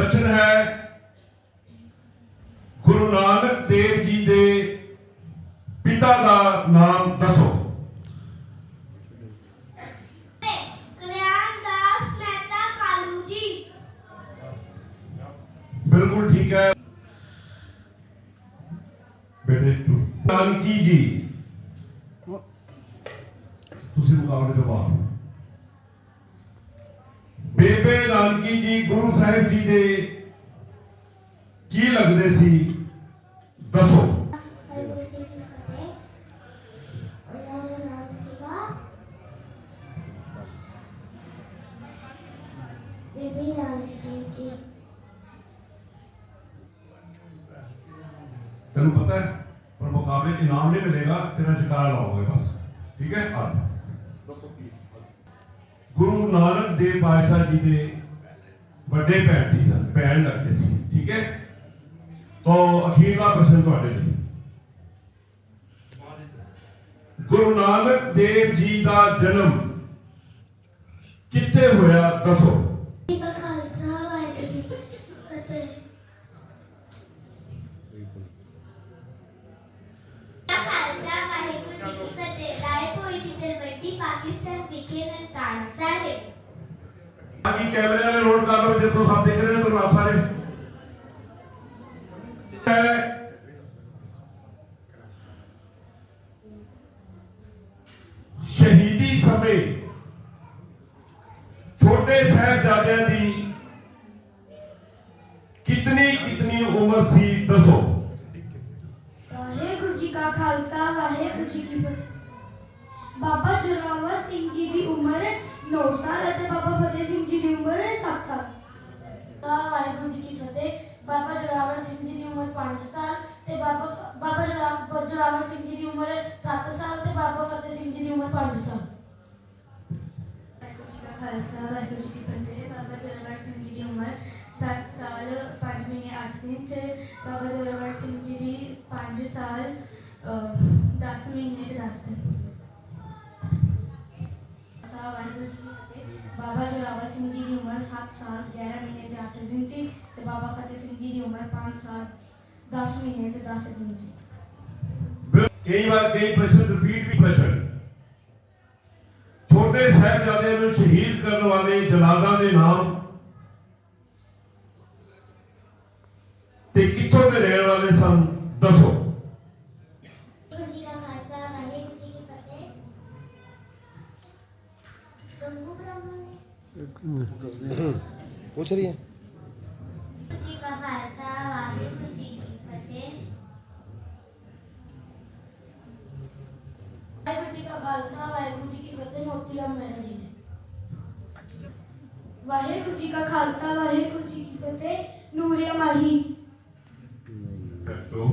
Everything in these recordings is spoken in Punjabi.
ਪ੍ਰਸ਼ਨ ਹੈ ਗੁਰੂ ਨਾਨਕ ਦੇਵ ਜੀ ਦੇ ਪਿਤਾ ਦਾ ਨਾਮ ਦੱਸੋ। ਬਿਲਕੁਲ ਠੀਕ ਹੈ। ਬੇਟੇ ਤੂੰ ਨਾਨਕੀ ਜੀ। ਤੁਸੀਂ ਮੁਕਾਬਲੇ ਤੋਂ ਬਾਹਰ ਬੇਬੇ ਨਾਨਕੀ ਜੀ ਗੁਰੂ ਸਾਹਿਬ ਜੀ ਦੇ ਕੀ ਸੀ, ਦੱਸੋ। ਵਾਹਿਗੁਰੂ ਰਾਣੀ ਜੀ ਤੈਨੂੰ ਪਤਾ ਹੈ, ਪਰ ਮੁਕਾਬਲੇ 'ਚ ਇਨਾਮ ਨਹੀਂ ਮਿਲੇਗਾ, ਤੇਰਾ ਜਕਾਰਾ ਲਾਓਗੇ, ਬਸ। ਠੀਕ ਹੈ? ਆ। ਦੱਸੋ ਕੀ ਗੁਰੂ ਨਾਨਕ ਦੇਵ ਪਾਤਸ਼ਾਹ ਜੀ ਦੇ ਵੱਡੇ ਭੈਣ ਜੀ ਸਨ, ਭੈਣ ਲੱਗਦੇ ਸੀ। ਠੀਕ ਹੈ? ਤਾਂ ਅਖੀਰਲਾ ਪ੍ਰਸ਼ਨ ਤੁਹਾਡੇ ਲਈ। ਗੁਰੂ ਨਾਨਕ ਦੇਵ ਜੀ ਦਾ ਜਨਮ ਕਿੱਥੇ ਹੋਇਆ ਦੱਸੋ। ਜੀ ਜੀ ਜੀ ਬਾਕੀ ਕੈਮਰੇ ਵਾਲੇ ਨੋਟ ਕਰ ਲਓ ਜਿੱਥੋਂ ਸਭ ਦੇਖ ਰਹੇ ਨੇ ਤੁਹਾਨੂੰ ਸਾਰੇ ਹੈ ਸ਼ਹੀਦੀ ਸਮੇਂ ਛੋਟੇ ਸਾਹਿਬਜ਼ਾਦਿਆਂ ਦੀ ਕਿਤਨੀ ਕਿਤਨੀ ਉਮਰ ਸੀ ਦੱਸੋ ਵਾਹਿਗੁਰੂ ਜੀ ਕਾ ਖਾਲਸਾ ਵਾਹਿਗੁਰੂ ਜੀ ਕੀ ਫਤਿਹ ਬਾਬਾ ਜੋਰਾਵਰ ਸਿੰਘ ਜੀ ਦੀ ਉਮਰ 9 ਸਾਲ ਅਤੇ ਬਾਬਾ ਫਤਿਹ ਸਿੰਘ ਜੀ ਦੀ ਉਮਰ 7 ਸਾਲ ਤਾਂ ਵਾਹਿਗੁਰੂ ਜੀ ਕੀ ਫਤਿਹ ਬਾਬਾ ਜੋਰਾਵਰ ਸਿੰਘ ਜੀ ਦੀ ਉਮਰ 5 ਸਾਲ ਤੇ ਬਾਬਾ ਫ- ਬਾਬਾ ਜੋਰਾ- ਜੋਰਾਵਰ ਸਿੰਘ ਜੀ ਦੀ ਉਮਰ 7 ਸਾਲ ਤੇ ਬਾਬਾ ਫਤਿਹ ਸਿੰਘ ਜੀ ਦੀ ਉਮਰ 5 ਸਾਲ ਵਾਹਿਗੁਰੂ ਜੀ ਕਾ ਖਾਲਸਾ ਵਾਹਿਗੁਰੂ ਜੀ ਕੀ ਫਤਿਹ ਬਾਬਾ ਜੋਰਾਵਰ ਸਿੰਘ ਜੀ ਦੀ ਉਮਰ 7 ਸਾਲ 5 ਮਹੀਨੇ 8 ਦਿਨ ਤੇ ਬਾਬਾ ਜੋਰਾਵਰ ਸਿੰਘ ਜੀ ਦੀ 5 ਸਾਲ 10 ਮਹੀਨੇ ਤੇ। 10 ਦਿਨ ਫਤਿਹ। ਬਾਬਾ ਜੋਰਾਵਰ ਸਿੰਘ ਜੀ ਦੀ ਉਮਰ 7 ਸਾਲ 11 ਮਹੀਨੇ ਤੇ 8 ਦਿਨ ਸੀ ਤੇ ਬਾਬਾ ਫਤਿਹ ਸਿੰਘ ਜੀ ਦੀ ਉਮਰ 5 ਸਾਲ 10 ਮਹੀਨੇ ਤੇ 10 ਦਿਨ ਸੀ। ਕਈ ਵਾਰ ਕਈ ਪ੍ਰਸ਼ਨ ਰਿਪੀਟ ਵੀ ਪ੍ਰਸ਼ਨ। ਛੋਟੇ ਸਾਹਿਬਜ਼ਾਦਿਆਂ ਨੂੰ ਸ਼ਹੀਦ ਕਰਨ ਵਾਲੇ ਜਲਾਦਾਂ ਦੇ ਨਾਮ ਤੇ ਕਿੱਥੋਂ ਦੇ ਰਹਿਣ ਵਾਲੇ ਸਨ ਦੱਸੋ ਵਾਹਿਗੁਰੂ ਜੀ ਕਾ ਖਾਲਸਾ ਵਾਹਿਗੁਰੂ ਜੀ ਕੀ ਫਤਿਹ ਗੰਗੂ ਬ੍ਰਾਹਮਣ ਨੇ ਪੁੱਛ ਰਹੀ ਹੈ ਵਾਹਿਗੁਰੂ ਜੀ ਕਾ ਖਾਲਸਾ ਵਾਹਿਗੁਰੂ ਜੀ ਕੀ ਫਤਿਹ ਵਾਹਿਗੁਰੂ ਜੀ ਕਾ ਖਾਲਸਾ ਵਾਹਿਗੁਰੂ ਜੀ ਕੀ ਫਤਿਹ ਮੋਤੀ ਰਾਮ ਮਹਿਰਾ ਜੀ ਨੇ ਵਾਹਿਗੁਰੂ ਜੀ ਕਾ ਖਾਲਸਾ ਵਾਹਿਗੁਰੂ ਜੀ ਕੀ ਫਤਿਹ ਨੂਰਿਆ ਮਾਹੀ ਬੈਠੋ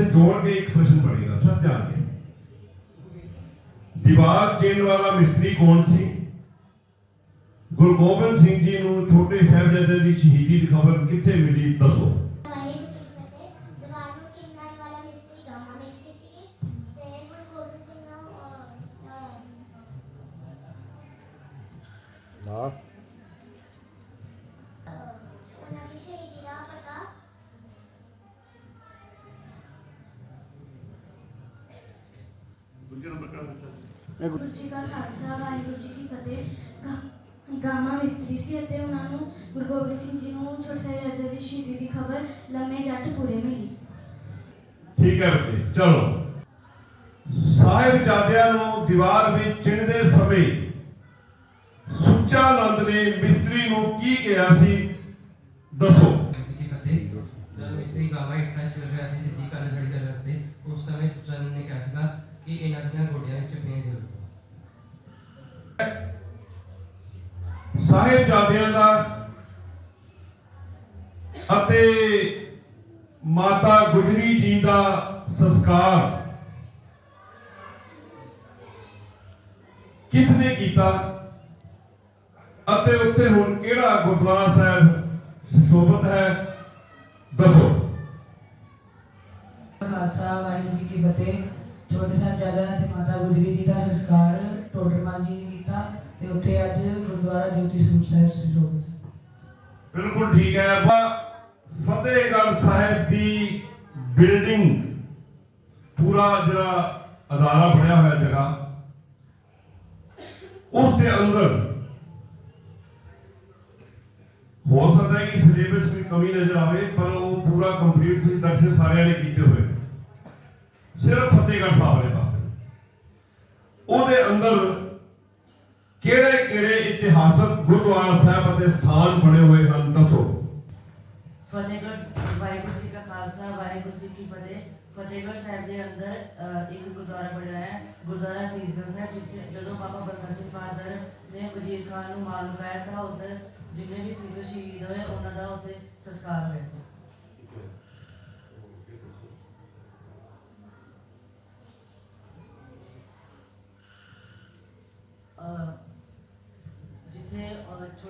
ਉਹ ਪ੍ਰਸ਼ਨ ਜੋੜ ਕੇ ਇੱਕ ਪ੍ਰਸ਼ਨ ਪੜੇਗਾ ਸਭ ਧਿਆਨ ਦੇ ਦੀਵਾਰ ਚੇਨ ਵਾਲਾ ਮਿਸਤਰੀ ਕੌਣ ਗੁਰੂ ਗੋਬਿੰਦ ਸਿੰਘ ਜੀ ਨੂੰ ਛੋਟੇ ਸਾਹਿਬਜ਼ਾਦੇ ਦੀ ਸ਼ਹੀਦੀ ਦੀ ਖਬਰ ਕਿੱਥੇ ਮਿਲੀ, ਦੱਸੋ। ਵਾਹਿਗੁਰੂ ਚਿੰਨਾਈ ਵਾਲਾ ਮਿਸਤਰੀ ਗਾਮਾ ਮਿਸਤਰੀ ਸੀ ਤੇ ਗੁਰੂ ਗੋਬਿੰਦ ਸਿੰਘ ਨੂੰ ਅਹ, ਅਹ, ਨਾ ਉਹਨਾਂ ਦੀ ਸ਼ਹੀਦੀ ਦਾ ਪਤਾ ਵਾਹਿਗੁਰੂ ਜੀ ਕਾ ਖਾਲਸਾ ਵਾਹਿਗੁਰੂ ਜੀ ਕੀ ਫਤਿਹ। ਗਾਮਾ ਮਿਸਤਰੀ ਸੀ ਅਤੇ ਉਹਨਾਂ ਨੂੰ ਗੁਰੂ ਗੋਬਿੰਦ ਸਿੰਘ ਜੀ ਨੂੰ ਛੋਟੇ ਸਾਹਿਬਜ਼ਾਦੇ ਦੀ ਸ਼ਹੀਦੀ ਦੀ ਖਬਰ ਲੰਮੇ ਜੱਟ ਪੂਰੇ ਮਿਲੀ। ਠੀਕ ਹੈ ਬੱਚੇ ਚਲੋ। ਸਾਹਿਬਜ਼ਾਦਿਆਂ ਨੂੰ ਦੀਵਾਰ ਵਿੱਚ ਚਿਣਦੇ ਸਮੇਂ ਸੁੱਚਾ ਨੰਦ ਨੇ ਮਿਸਤਰੀ ਨੂੰ ਕੀ ਕਿਹਾ ਸੀ? ਦੱਸੋ। ਜਦ ਮਿਸਤਰੀ ਗਾਵਾ ਇੱਟਾਂ ਚਿਰ ਰਿਹਾ ਸੀ ਸਿੱਧੀ ਕਰਨ ਖੜੀ ਕਰਨ ਵਾਸਤੇ ਉਸ ਸਮੇਂ ਸੁਚਨ ਨੇ ਕਿਹਾ ਸੀਗਾ ਕਿ ਇਹਨਾਂ ਦੀਆਂ ਗੋਡਿਆਂ ਵਿੱਚ ਫੇਰ ਦਿਓ ਸਾਹਿਬਜ਼ਾਦਿਆਂ ਦਾ ਅਤੇ ਮਾਤਾ ਗੁਜਰੀ ਜੀ ਦਾ ਸੰਸਕਾਰ ਕਿਸ ਨੇ ਕੀਤਾ ਅਤੇ ਉੱਥੇ ਹੁਣ ਕਿਹੜਾ ਗੁਰਦੁਆਰਾ ਸਾਹਿਬ ਸੁਸ਼ੋਭਿਤ ਹੈ? ਦੱਸੋ। ਖਾਲਸਾ ਵਾਹਿਗੁਰੂ ਜੀ ਕੀ ਫਤਿਹ। ਛੋਟੇ ਸਾਹਿਬਜ਼ਾਦਾ ਤੇ ਮਾਤਾ ਗੁਜਰੀ ਜੀ ਦਾ ਸੰਸਕਾਰ ਟੋਡਰਮਲ ਜੀ ਨੇ ਕੀਤਾ ਤੇ ਉੱਥੇ ਅੱਜ ਗੁਰਦੁਆਰਾ ਜੋਤੀ ਸਰੂਪ ਸਾਹਿਬ ਸੁਸ਼ੋਭਿਤ ਬਿਲਕੁਲ ਠੀਕ ਹੈ। ਬ- ਫਤਿਹਗੜ੍ਹ ਸਾਹਿਬ ਦੀ ਬਿਲਡਿੰਗ ਪੂਰਾ ਜਿਹੜਾ ਅਦਾਰਾ ਬਣਿਆ ਹੋਇਆ ਜਗ੍ਹਾ, ਉਸ ਦੇ ਅੰਦਰ ਹੋ ਸਕਦਾ ਹੈ ਕਿ ਸਿਲੇਬਸ ਵਿੱਚ ਕਮੀ ਨਜ਼ਰ ਆਵੇ, ਪਰ ਉਹ ਪੂਰਾ ਕੰਪਲੀਟ ਤੁਸੀਂ ਦਰਸ਼ਨ ਸਾਰਿਆਂ ਨੇ ਕੀਤੇ ਹੋਏ। ਸਿਰਫ ਫਤਿਹਗੜ੍ਹ ਸਾਹਿਬ ਵਾਲੇ ਪਾਸੇ। ਉਹਦੇ ਅੰਦਰ ਕਿਹੜੇ ਕਿਹੜੇ ਇਤਿਹਾਸਕ ਗੁਰਦੁਆਰਾ ਸਾਹਿਬ ਅਤੇ ਸਥਾਨ ਬਣੇ ਹੋਏ ਹਨ ਦੱਸੋ ਫਤਿਹਗੜ੍ਹ ਵਾਹਿਗੁਰੂ ਜੀ ਕਾ ਖਾਲਸਾ ਵਾਹਿਗੁਰੂ ਜੀ ਕੀ ਫਤਿਹ। ਫਤਿਹਗੜ੍ਹ ਸਾਹਿਬ ਦੇ ਅੰਦਰ ਅ, ਇੱਕ ਗੁਰਦੁਆਰਾ ਬਣਿਆ ਹੈ ਗੁਰਦੁਆਰਾ ਸੀਸਗੰਜ ਸਾਹਿਬ ਜਿੱਥੇ ਜਦੋਂ ਬਾਬਾ ਬੰਦਾ ਸਿੰਘ ਬਹਾਦਰ ਨੇ ਵਜ਼ੀਰ ਖਾਨ ਨੂੰ ਮਾਰ ਲਗਾਇਆ ਤਾਂ ਉੱਧਰ ਜਿੰਨੇ ਵੀ ਸਿੰਘ ਸ਼ਹੀਦ ਹੋਏ ਉਹਨਾਂ ਦਾ ਉੱਥੇ ਸੰਸਕਾਰ ਹੋਇਆ ਸੀ।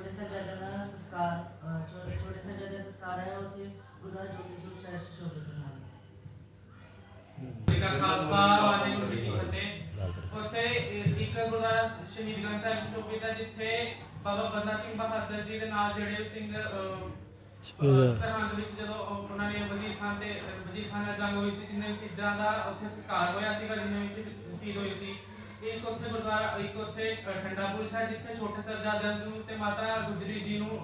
ਛੋਟੇ ਸਾਹਿਬਜ਼ਾਦਿਆਂ ਦਾ ਸੰਸਕਾਰ ਅ, ਛੋ- ਛੋਟੇ ਸਾਹਿਬਜ਼ਾਦਿਆਂ ਦਾ ਸੰਸਕਾਰ ਹੈ ਉੱਥੇ ਗੁਰਦੁਆਰਾ ਜੋਤੀ ਸਰੂਪ ਸਾਹਿਬ ਸੁਸ਼ੋਭਿਤ ਹੈ ਜੀ ਕਾ ਖਾਲਸਾ ਵਾਹਿਗੁਰੂ ਜੀ ਕੀ ਫਤਿਹ। ਉੱਥੇ ਇੱਕ ਗੁਰਦੁਆਰਾ ਸ਼ਹੀਦਗੰਜ ਸਾਹਿਬ ਚੌਕੀ ਦਾ ਜਿੱਥੇ ਬਾਬਾ ਬੰਦਾ ਸਿੰਘ ਬਹਾਦਰ ਜੀ ਦੇ ਨਾਲ ਜਿਹੜੇ ਸਿੰਘ ਅਹ, ਅਹ, ਸਰਹੰਦ ਵਿੱਚ ਜਦੋਂ ਉਹ- ਉਹਨਾਂ ਨੇ ਵਜ਼ੀਰ ਖਾਨ ਤੇ ਵਜ਼ੀਰ ਖਾਨ ਨਾਲ ਜੰਗ ਹੋਈ ਸੀ ਜਿੰਨੇ ਵੀ ਸ਼ਹੀਦਾਂ ਦਾ ਉੱਥੇ ਸੰਸਕਾਰ ਹੋਇਆ ਸੀਗਾ ਜਿੰਨੇ ਵੀ ਸ਼ਹੀਦ ਹੋਏ ਸੀ ਇੱਕ ਉੱਥੇ ਗੁਰਦੁਆਰਾ, ਇੱਕ ਉੱਥੇ ਠੰਡਾ ਬੁਰਜ ਹੈ ਜਿੱਥੇ ਛੋਟੇ ਸਾਹਿਬਜ਼ਾਦਿਆਂ ਨੂੰ ਤੇ ਮਾਤਾ ਗੁਜਰੀ ਜੀ ਨੂੰ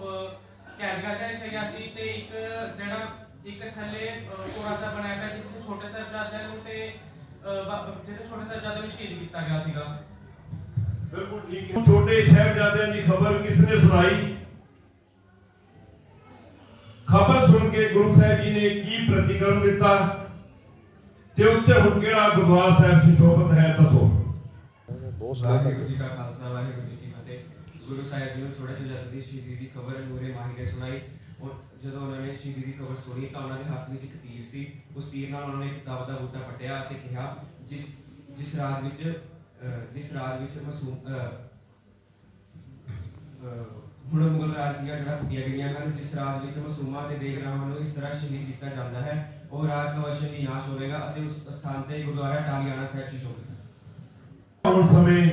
ਕੈਦ ਕਰਕੇ ਰੱਖਿਆ ਗਿਆ ਸੀ ਤੇ ਇੱਕ ਜਿਹੜਾ ਇੱਕ ਥੱਲੇ ਕੋਰਾ ਸਾਹਿਬ ਬਣਾਇਆ ਗਿਆ ਜਿੱਥੇ ਛੋਟੇ ਸਾਹਿਬਜ਼ਾਦਿਆਂ ਨੂੰ ਤੇ ਜਿੱਥੇ ਛੋਟੇ ਸਾਹਿਬਜ਼ਾਦਿਆਂ ਨੂੰ ਸ਼ਹੀਦ ਕੀਤਾ ਗਿਆ ਸੀਗਾ। ਬਿਲਕੁਲ ਠੀਕ ਹੈ। ਛੋਟੇ ਸਾਹਿਬਜ਼ਾਦਿਆਂ ਦੀ ਖਬਰ ਕਿਸ ਨੇ ਸੁਣਾਈ? ਖਬਰ ਸੁਣ ਕੇ ਗੁਰੂ ਸਾਹਿਬ ਜੀ ਨੇ ਕੀ ਪ੍ਰਤੀਕਰਮ ਦਿੱਤਾ? ਤੇ ਉੱਤੇ ਹੁਣ ਕਿਹੜਾ ਗੁਰਦੁਆਰਾ ਸਾਹਿਬ ਸੁਸ਼ੋਭਿਤ ਹੈ ਦੱਸੋ। ਬਹੁਤ ਸੋਹਣਾ ਵਾਹਿਗੁਰੂ ਜੀ ਕਾ ਖਾਲਸਾ ਵਾਹਿਗੁਰੂ ਜੀ ਕੀ ਫਤਿਹ। ਗੁਰੂ ਸਾਹਿਬ ਜੀ ਨੂੰ ਛੋਟੇ ਸਾਹਿਬਜ਼ਾਦੇ ਦੀ ਸ਼ਹੀਦੀ ਦੀ ਖਬਰ ਨੂਰੇ ਮਾਹੀ ਨੇ ਸੁਣਾਈ ਔਰ ਜਦੋਂ ਉਹਨਾਂ ਨੇ ਸ਼ਹੀਦੀ ਦੀ ਖਬਰ ਸੁਣੀ ਤਾਂ ਉਹਨਾਂ ਦੇ ਹੱਥ ਵਿੱਚ ਇੱਕ ਤੀਰ ਸੀ। ਉਸ ਤੀਰ ਨਾਲ ਉਹਨਾਂ ਨੇ ਇੱਕ ਦਬ ਦਾ ਬੂਟਾ ਪੱਟਿਆ ਅਤੇ ਕਿਹਾ ਜਿਸ ਜਿਸ ਰਾਜ ਵਿੱਚ ਜਿਸ ਰਾਜ ਵਿੱਚ ਮਾਸੂਮ ਹੁਣ ਮੁਗਲ ਰਾਜ ਦੀਆਂ ਜੜ੍ਹਾਂ ਪੁੱਟੀਆਂ ਗਈਆਂ ਹਨ ਜਿਸ ਰਾਜ ਵਿੱਚ ਮਾਸੂਮਾਂ ਤੇ ਬੇਗਨਾਹਾਂ ਨੂੰ ਇਸ ਤਰ੍ਹਾਂ ਸ਼ਹੀਦ ਕੀਤਾ ਜਾਂਦਾ ਹੈ ਉਹ ਰਾਜ ਅਵਸ਼ ਵਿਨਾਸ਼ ਹੋਵੇਗਾ ਅਤੇ ਉਸ ਸਥਾਨ ਤੇ ਗੁਰਦੁਆਰਾ ਟਾਲੀਆਣਾ ਸਾਹਿਬ ਸੁਸ਼ੋਭਿਤ ਹੈ ਸਮੇਂ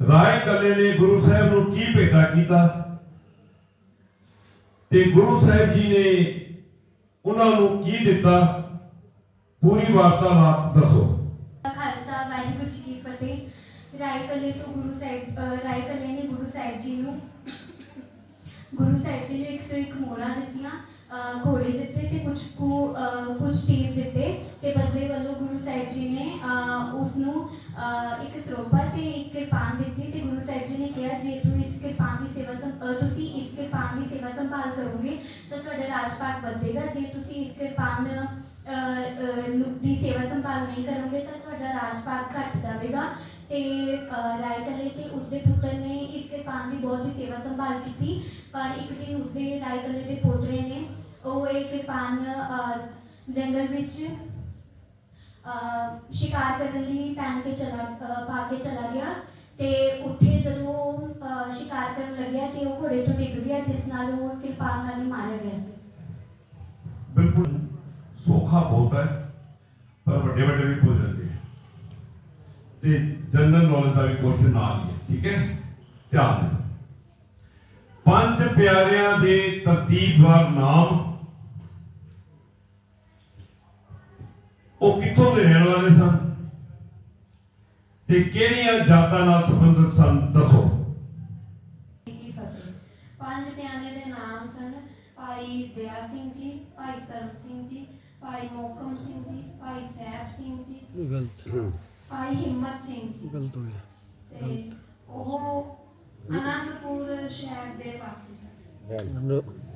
ਰਾਏ ਕੱਲੇ ਨੇ ਗੁਰੂ ਸਾਹਿਬ ਨੂੰ ਕੀ ਭੇਟਾ ਕੀਤਾ? ਤੇ ਗੁਰੂ ਸਾਹਿਬ ਜੀ ਨੇ ਉਹਨਾਂ ਨੂੰ ਕੀ ਦਿੱਤਾ? ਪੂਰੀ ਵਾਰਤਾਲਾਪ ਦੱਸੋ। ਖਾਲਸਾ, ਵਾਹਿਗੁਰੂ ਜੀ ਕੀ ਫਤਿਹ। ਰਾਏ ਕਲੇ ਤੋਂ ਗੁਰੂ ਸਾਹਿਬ ਰਾਏ ਕਲੇ ਨੇ ਗੁਰੂ ਸਾਹਿਬ ਜੀ ਨੂੰ, ਗੁਰੂ ਸਾਹਿਬ ਜੀ ਨੂੰ 101 ਮੋਹਰਾਂ ਦਿੱਤੀਆਂ ਘੋੜੇ ਦਿੱਤੇ ਤੇ ਕੁਝ ਨੂੰ ਇੱਕ ਸਰੋਪਾ ਤੇ ਇੱਕ ਕਿਰਪਾਨ ਦਿੱਤੀ ਤੇ ਗੁਰੂ ਸਾਹਿਬ ਜੀ ਨੇ ਕਿਹਾ ਜੇ ਤੂੰ ਇਸ ਕਿਰਪਾਨ ਦੀ ਸੇਵਾ ਤੁਸੀਂ ਇਸ ਕਿਰਪਾਨ ਦੀ ਸੇਵਾ ਸੰਭਾਲ ਕਰੋਗੇ ਤਾਂ ਤੁਹਾਡਾ ਰਾਜ ਭਾਗ ਵਧੇਗਾ ਜੇ ਤੁਸੀਂ ਇਸ ਕਿਰਪਾਨ ਦੀ ਸੇਵਾ ਸੰਭਾਲ ਨਹੀਂ ਕਰੋਗੇ ਤਾਂ ਤੁਹਾਡਾ ਰਾਜ ਘਟ ਜਾਵੇਗਾ। ਤੇ ਅ, ਤੇ ਉਸਦੇ ਪੁੱਤਰ ਨੇ ਇਸ ਕਿਰਪਾਨ ਦੀ ਬਹੁਤ ਹੀ ਸੇਵਾ ਸੰਭਾਲ ਕੀਤੀ ਪਰ ਇੱਕ ਦਿਨ ਉਸਦੇ ਰਾਏ ਦੇ ਪੋਤਰੇ ਨੇ ਉਹ ਇਹ ਕਿਰਪਾਨ ਅ, ਜੰਗਲ ਵਿੱਚ ਸ਼ਿਕਾਰ ਕਰਨ ਲਈ ਪਹਿਨ ਕੇ ਚਲਾ ਅ, ਪਾ ਕੇ ਚਲਾ ਗਿਆ ਤੇ ਉੱਥੇ ਜਦੋਂ ਉਹ, ਅ, ਸ਼ਿਕਾਰ ਕਰਨ ਲੱਗਿਆ ਤੇ ਉਹ ਘੋੜੇ ਤੋਂ ਡਿੱਗ ਗਿਆ ਜਿਸ ਨਾਲ ਉਹ ਕਿਰਪਾਨ ਨਾਲ ਹੀ ਮਾਰਿਆ ਗਿਆ ਸੀ। ਬਿਲਕੁਲ ਸੌਖਾ ਬਹੁਤ ਹੈ ਪਰ ਵੱਡੇ ਵੱਡੇ ਵੀ ਭੁੱਲ ਜਾਂਦੇ ਆ। ਤੇ ਜਨਰਲ ਨੌਲੇਜ ਦਾ ਵੀ ਕੁਐਸਚਨ ਨਾਲ ਹੀ ਹੈ ਠੀਕ ਹੈ? ਧਿਆਨ ਦਿਓ। ਪੰਜ ਪਿਆਰਿਆਂ ਦੇ ਤਰਤੀਬਵਾਰ ਨਾਮ ਉਹ ਕਿੱਥੋਂ ਦੇ ਰਹਿਣ ਵਾਲੇ ਸਨ? ਤੇ ਕਿਹੜੀਆਂ ਜਾਤਾਂ ਨਾਲ ਸੰਬੰਧਿਤ ਸਨ? ਦੱਸੋ। ਪੰਜ ਪਿਆਰਿਆਂ ਦੇ ਨਾਮ ਸਨ। ਭਾਈ ਦਇਆ ਸਿੰਘ ਜੀ ਭਾਈ ਕਰਮ ਸਿੰਘ ਜੀ ਭਾਈ ਮੋਕਮ ਸਿੰਘ ਜੀ ਭਾਈ ਸਹਿਬ ਸਿੰਘ ਜੀ ਗਲਤ। ਭਾਈ ਹਿੰਮਤ ਸਿੰਘ ਜੀ। ਗਲਤ ਹੋ ਗਿਆ। ਤੇ ਉਹ ਅਨੰਦਪੁਰ ਸ਼ਹਿਰ ਦੇ ਵਾਸੀ ਸਨ।